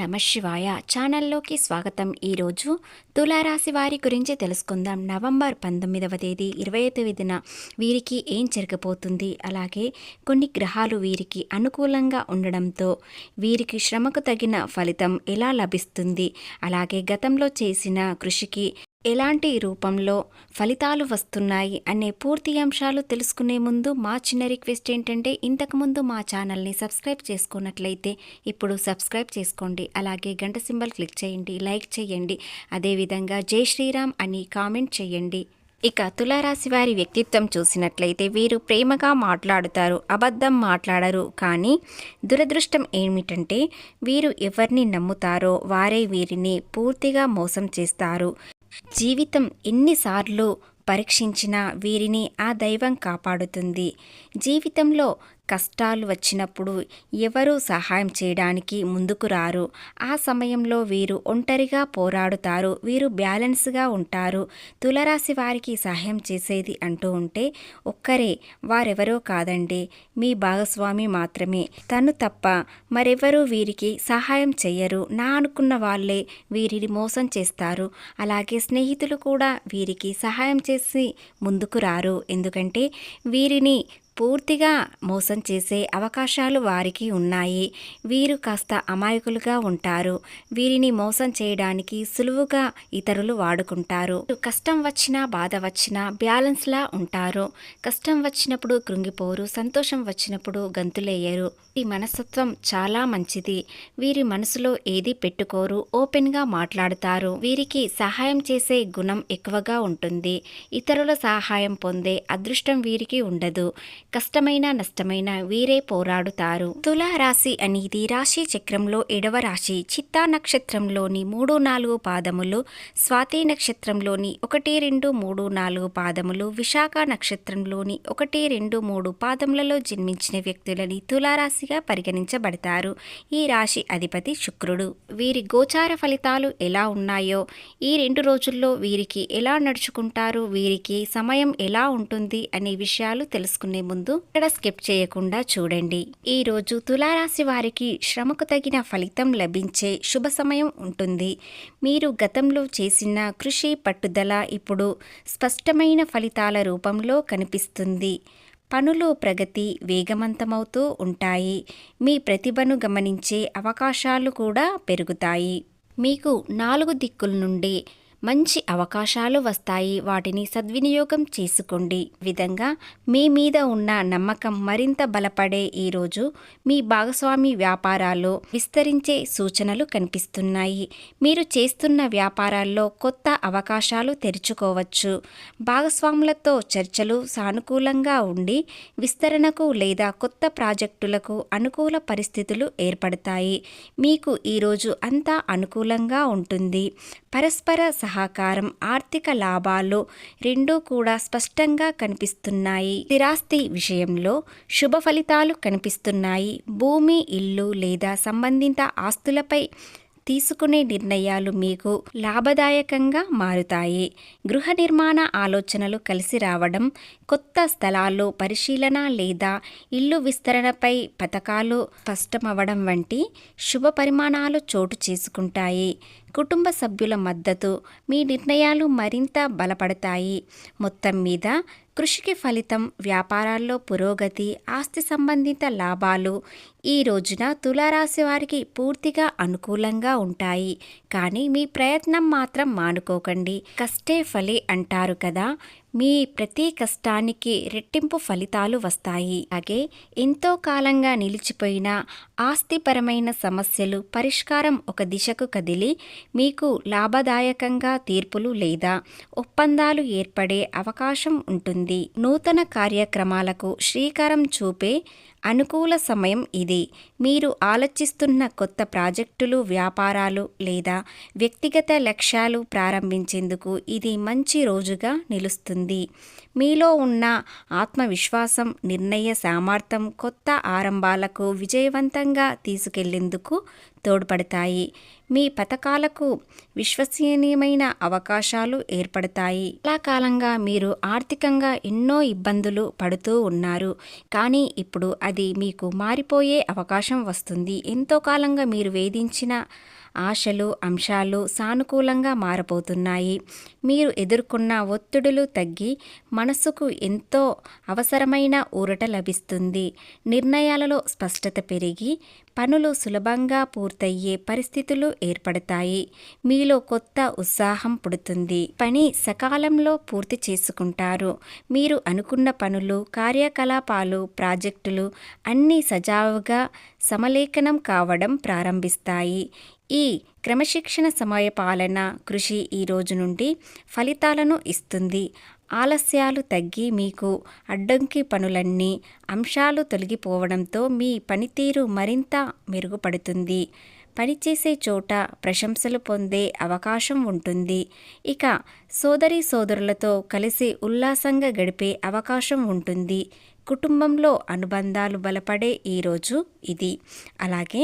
నమ శివాయ ఛానల్లోకి స్వాగతం. ఈరోజు తులారాశి వారి గురించి తెలుసుకుందాం. నవంబర్ పంతొమ్మిదవ తేదీ ఇరవై తొమ్మిదిన వీరికి ఏం జరగబోతుంది? అలాగే కొన్ని గ్రహాలు వీరికి అనుకూలంగా ఉండడంతో వీరికి శ్రమకు తగిన ఫలితం ఎలా లభిస్తుంది? అలాగే గతంలో చేసిన కృషికి ఎలాంటి రూపంలో ఫలితాలు వస్తున్నాయి అనే పూర్తి అంశాలు తెలుసుకునే ముందు మా చిన్న రిక్వెస్ట్ ఏంటంటే ఇంతకుముందు మా ఛానల్ని సబ్స్క్రైబ్ చేసుకున్నట్లయితే ఇప్పుడు సబ్స్క్రైబ్ చేసుకోండి. అలాగే గంట సింబల్ క్లిక్ చేయండి లైక్ చేయండి. అదేవిధంగా జై శ్రీరామ్ అని కామెంట్ చేయండి. ఇక తులారాశి వారి వ్యక్తిత్వం చూసినట్లయితే వీరు ప్రేమగా మాట్లాడుతారు అబద్ధం మాట్లాడరు. కానీ దురదృష్టం ఏమిటంటే వీరు ఎవరిని నమ్ముతారో వారే వీరిని పూర్తిగా మోసం చేస్తారు. జీవితం ఎన్నిసార్లు పరీక్షించినా వీరిని ఆ దైవం కాపాడుతుంది. జీవితంలో కష్టాలు వచ్చినప్పుడు ఎవరూ సహాయం చేయడానికి ముందుకు రారు. ఆ సమయంలో వీరు ఒంటరిగా పోరాడుతారు. వీరు బ్యాలెన్స్గా ఉంటారు. తులరాశి వారికి సహాయం చేసేది అంటూ ఉంటే ఒక్కరే వారెవరో కాదండి. మీ భాగస్వామి మాత్రమే. తను తప్ప మరెవరూ వీరికి సహాయం చెయ్యరు. నా అనుకున్న వాళ్ళే వీరిని మోసం చేస్తారు. అలాగే స్నేహితులు కూడా వీరికి సహాయం చేసి ముందుకు రారు. ఎందుకంటే వీరిని పూర్తిగా మోసం చేసే అవకాశాలు వారికి ఉన్నాయి. వీరు కాస్త అమాయకులుగా ఉంటారు. వీరిని మోసం చేయడానికి సులువుగా ఇతరులు వాడుకుంటారు. కష్టం వచ్చినా బాధ వచ్చినా బ్యాలెన్స్లా ఉంటారు. కష్టం వచ్చినప్పుడు కృంగిపోరు సంతోషం వచ్చినప్పుడు గంతులేయరు. ఈ మనస్తత్వం చాలా మంచిది. వీరి మనసులో ఏది పెట్టుకోరు ఓపెన్గా మాట్లాడతారు. వీరికి సహాయం చేసే గుణం ఎక్కువగా ఉంటుంది. ఇతరుల సహాయం పొందే అదృష్టం వీరికి ఉండదు. కష్టమైన నష్టమైన వీరే పోరాడుతారు. తులారాశి అనేది రాశి చక్రంలో ఎడవ రాశి. చిత్తా నక్షత్రంలోని మూడు నాలుగు పాదములు స్వాతి నక్షత్రంలోని ఒకటి రెండు మూడు నాలుగు పాదములు విశాఖ నక్షత్రంలోని ఒకటి రెండు మూడు పాదములలో జన్మించిన వ్యక్తులని తులారాశిగా పరిగణించబడతారు. ఈ రాశి అధిపతి శుక్రుడు. వీరి గోచార ఫలితాలు ఎలా ఉన్నాయో ఈ రెండు రోజుల్లో వీరికి ఎలా నడుచుకుంటారు వీరికి సమయం ఎలా ఉంటుంది అనే విషయాలు తెలుసుకునే ముందు ఇక్కడ స్కిప్ చేయకుండా చూడండి. ఈ రోజు తులారాశి వారికి శ్రమకు తగిన ఫలితం లభించే శుభ సమయం ఉంటుంది. మీరు గతంలో చేసిన కృషి పట్టుదల ఇప్పుడు స్పష్టమైన ఫలితాల రూపంలో కనిపిస్తుంది. పనులు ప్రగతి వేగవంతమవుతూ ఉంటాయి. మీ ప్రతిభను గమనించే అవకాశాలు కూడా పెరుగుతాయి. మీకు నాలుగు దిక్కుల నుండి మంచి అవకాశాలు వస్తాయి. వాటిని సద్వినియోగం చేసుకోండి. విధంగా మీ మీద ఉన్న నమ్మకం మరింత బలపడే ఈరోజు మీ భాగస్వామి వ్యాపారాల్లో విస్తరించే సూచనలు కనిపిస్తున్నాయి. మీరు చేస్తున్న వ్యాపారాల్లో కొత్త అవకాశాలు తెరుచుకోవచ్చు. భాగస్వాములతో చర్చలు సానుకూలంగా ఉండి విస్తరణకు లేదా కొత్త ప్రాజెక్టులకు అనుకూల పరిస్థితులు ఏర్పడతాయి. మీకు ఈరోజు అంతా అనుకూలంగా ఉంటుంది. పరస్పర సహకారం ఆర్థిక లాభాలు రెండూ కూడా స్పష్టంగా కనిపిస్తున్నాయి. స్థిరాస్తి విషయంలో శుభ ఫలితాలు కనిపిస్తున్నాయి. భూమి ఇల్లు లేదా సంబంధిత ఆస్తులపై తీసుకునే నిర్ణయాలు మీకు లాభదాయకంగా మారుతాయి. గృహ నిర్మాణ ఆలోచనలు కలిసి రావడం కొత్త స్థలాలు పరిశీలన లేదా ఇల్లు విస్తరణపై పథకాలు స్పష్టమవడం వంటి శుభ పరిమాణాలు చోటు చేసుకుంటాయి. కుటుంబ సభ్యుల మద్దతు మీ నిర్ణయాలు మరింత బలపడతాయి. మొత్తం మీద కృషికి ఫలితం వ్యాపారాల్లో పురోగతి ఆస్తి సంబంధిత లాభాలు ఈ రోజున తులారాశి వారికి పూర్తిగా అనుకూలంగా ఉంటాయి. కానీ మీ ప్రయత్నం మాత్రం మానుకోకండి. కష్టే ఫలి అంటారు కదా. మీ ప్రతి కష్టానికి రెట్టింపు ఫలితాలు వస్తాయి. అలాగే ఎంతో కాలంగా నిలిచిపోయిన ఆస్తిపరమైన సమస్యలు పరిష్కారం ఒక దిశకు కదిలి మీకు లాభదాయకంగా తీర్పులు లేదా ఒప్పందాలు ఏర్పడే అవకాశం ఉంటుంది. నూతన కార్యక్రమాలకు శ్రీకారం చూపే అనుకూల సమయం ఇది. మీరు ఆలోచిస్తున్న కొత్త ప్రాజెక్టులు వ్యాపారాలు లేదా వ్యక్తిగత లక్ష్యాలు ప్రారంభించేందుకు ఇది మంచి రోజుగా నిలుస్తుంది. మీలో ఉన్న ఆత్మవిశ్వాసం నిర్ణయ సామర్థ్యం కొత్త ఆరంభాలకు విజయవంతంగా తీసుకెళ్ళేందుకు తోడ్పడతాయి. మీ పథకాలకు విశ్వసనీయమైన అవకాశాలు ఏర్పడతాయి. కాలంగా మీరు ఆర్థికంగా ఎన్నో ఇబ్బందులు పడుతూ ఉన్నారు. కానీ ఇప్పుడు అది మీకు మారిపోయే అవకాశం వస్తుంది. ఎంతో కాలంగా మీరు వేధించిన ఆశలు అంశాలు సానుకూలంగా మారబోతున్నాయి. మీరు ఎదుర్కొన్న ఒత్తిడులు తగ్గి మనసుకు ఎంతో అవసరమైన ఊరట లభిస్తుంది. నిర్ణయాలలో స్పష్టత పెరిగి పనులు సులభంగా పూర్తయ్యే పరిస్థితులు ఏర్పడతాయి. మీలో కొత్త ఉత్సాహం పుడుతుంది. పని సకాలంలో పూర్తి చేసుకుంటారు. మీరు అనుకున్న పనులు కార్యకలాపాలు ప్రాజెక్టులు అన్నీ సజావుగా సమలేఖనం కావడం ప్రారంభిస్తాయి. ఈ క్రమశిక్షణ సమయ పాలన కృషి ఈ రోజు నుండి ఫలితాలను ఇస్తుంది. ఆలస్యాలు తగ్గి మీకు అడ్డంకి పనులన్నీ అంశాలు తొలగిపోవడంతో మీ పనితీరు మరింత మెరుగుపడుతుంది. పనిచేసే చోట ప్రశంసలు పొందే అవకాశం ఉంటుంది. ఇక సోదరి సోదరులతో కలిసి ఉల్లాసంగా గడిపే అవకాశం ఉంటుంది. కుటుంబంలో అనుబంధాలు బలపడే ఈరోజు ఇది. అలాగే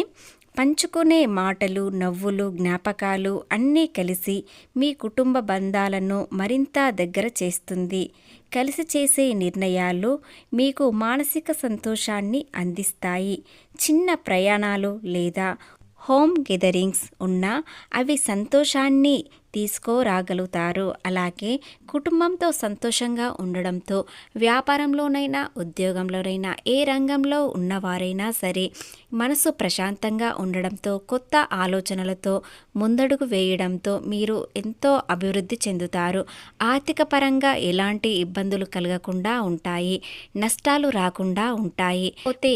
పంచుకునే మాటలు నవ్వులు జ్ఞాపకాలు అన్నీ కలిసి మీ కుటుంబ బంధాలను మరింత దగ్గర చేస్తుంది. కలిసి చేసే నిర్ణయాలు మీకు మానసిక సంతోషాన్ని అందిస్తాయి. చిన్న ప్రయాణాలు లేదా హోమ్ గెదరింగ్స్ ఉన్నా అవి సంతోషాన్ని తీసుకోరాగలుగుతారు. అలాగే కుటుంబంతో సంతోషంగా ఉండడంతో వ్యాపారంలోనైనా ఉద్యోగంలోనైనా ఏ రంగంలో ఉన్నవారైనా సరే మనసు ప్రశాంతంగా ఉండడంతో కొత్త ఆలోచనలతో ముందడుగు వేయడంతో మీరు ఎంతో అభివృద్ధి చెందుతారు. ఆర్థిక పరంగా ఎలాంటి ఇబ్బందులు కలగకుండా ఉంటాయి. నష్టాలు రాకుండా ఉంటాయి. పోతే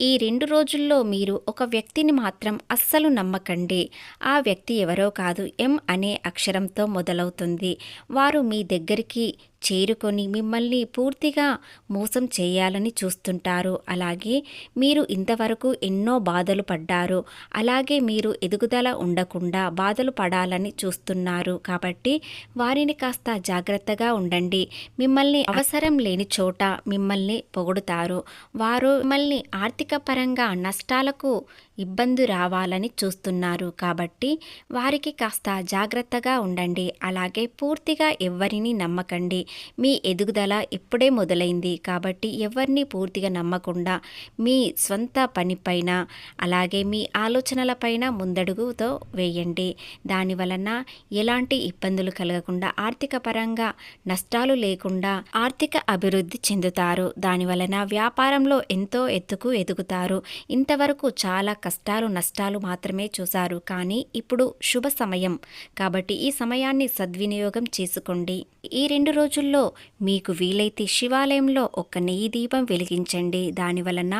ఈ రెండు రోజుల్లో మీరు ఒక వ్యక్తిని మాత్రం అస్సలు నమ్మకండి. ఆ వ్యక్తి ఎవరో కాదు. ఎం అనే అక్షరంతో మొదలవుతుంది. వారు మీ దగ్గరికి చేరుకొని మిమ్మల్ని పూర్తిగా మోసం చేయాలని చూస్తుంటారు. అలాగే మీరు ఇంతవరకు ఎన్నో బాధలు పడ్డారు. అలాగే మీరు ఎదుగుదల ఉండకుండా బాధలు పడాలని చూస్తున్నారు. కాబట్టి వారిని కాస్త జాగ్రత్తగా ఉండండి. మిమ్మల్ని అవసరం లేని చోట మిమ్మల్ని పొగుడుతారు. వారు మిమ్మల్ని ఆర్థిక పరంగా నష్టాలకు ఇబ్బంది రావాలని చూస్తున్నారు. కాబట్టి వారికి కాస్త జాగ్రత్తగా ఉండండి. అలాగే పూర్తిగా ఎవరిని నమ్మకండి. మీ ఎదుగుదల ఇప్పుడే మొదలైంది. కాబట్టి ఎవరిని పూర్తిగా నమ్మకుండా మీ స్వంత పనిపైన అలాగే మీ ఆలోచనలపైన ముందడుగుతో వేయండి. దాని వలన ఎలాంటి ఇబ్బందులు కలగకుండా ఆర్థిక పరంగా నష్టాలు లేకుండా ఆర్థిక అభివృద్ధి చెందుతారు. దాని వలన వ్యాపారంలో ఎంతో ఎత్తుకు ఎదుగుతారు. ఇంతవరకు చాలా కష్టాలు నష్టాలు మాత్రమే చూశారు. కానీ ఇప్పుడు శుభ సమయం. కాబట్టి ఈ సమయాన్ని సద్వినియోగం చేసుకోండి. ఈ రెండు రోజుల్లో మీకు వీలైతే శివాలయంలో ఒక నెయ్యి దీపం వెలిగించండి. దాని వలన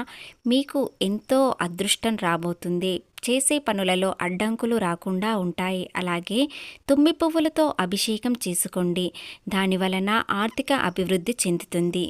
మీకు ఎంతో అదృష్టం రాబోతుంది. చేసే పనులలో అడ్డంకులు రాకుండా ఉంటాయి. అలాగే తుమ్మి పువ్వులతో అభిషేకం చేసుకోండి. దాని వలన ఆర్థిక అభివృద్ధి చెందుతుంది.